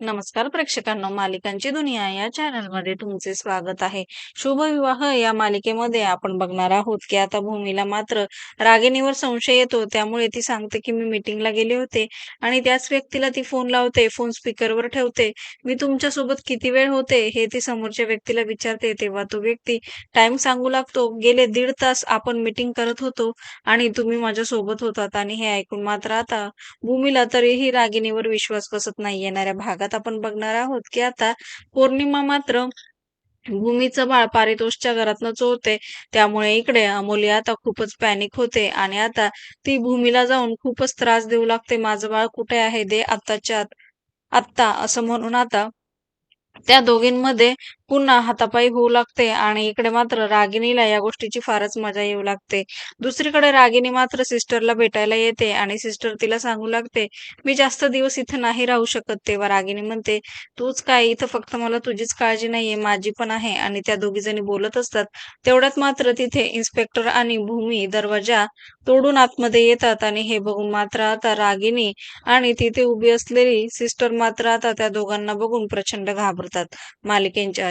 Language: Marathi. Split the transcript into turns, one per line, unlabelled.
नमस्कार प्रेक्षकांनो मालिकांची दुनिया या चॅनलमध्ये तुमचे स्वागत आहे. शुभ विवाह या मालिकेमध्ये आपण बघणार आहोत की आता भूमीला मात्र रागिणीवर संशय येतो. त्यामुळे ती सांगते की मी मीटिंगला गेले होते आणि त्याच व्यक्तीला ती फोन लावते फोन स्पीकरवर ठेवते. मी तुमच्यासोबत किती वेळ होते हे ती समोरच्या व्यक्तीला विचारते. तेव्हा तो व्यक्ती टाइम सांगू लागतो. गेले दीड तास आपण मीटिंग करत होतो आणि तुम्ही माझ्या सोबत होतात आणि हे ऐकून मात्र आता भूमीला तरीही रागिणीवर विश्वास बसत नाही येणाऱ्या भागात आपण बघणार आहोत की आता पौर्णिमा मात्र भूमीचं बाळ पारितोषच्या घरातनं चोरते त्यामुळे इकडे अमोली आता खूपच पॅनिक होते आणि आता ती भूमीला जाऊन खूपच त्रास देऊ लागते. माझं बाळ कुठे आहे? दे आत्ताच्या आत्ता असं म्हणून आता त्या दोघींमध्ये पुन्हा हातापायी होऊ लागते आणि इकडे मात्र रागिणीला या गोष्टीची फारच मजा येऊ लागते. दुसरीकडे रागिणी मात्र सिस्टरला भेटायला येते आणि सिस्टर तिला सांगू लागते मी जास्त दिवस इथे नाही राहू शकत तेव्हा रागिणी म्हणते तूच काय इथं फक्त मला तुझीच काळजी नाहीये माझी पण आहे आणि त्या दोघी जणी बोलत असतात. तेवढ्यात मात्र तिथे इन्स्पेक्टर आणि भूमी दरवाजा तोडून आतमध्ये येतात आणि हे बघून मात्र आता रागिणी आणि तिथे उभी असलेली सिस्टर मात्र आता त्या दोघांना बघून प्रचंड घाबरतात. मालिकेंच्या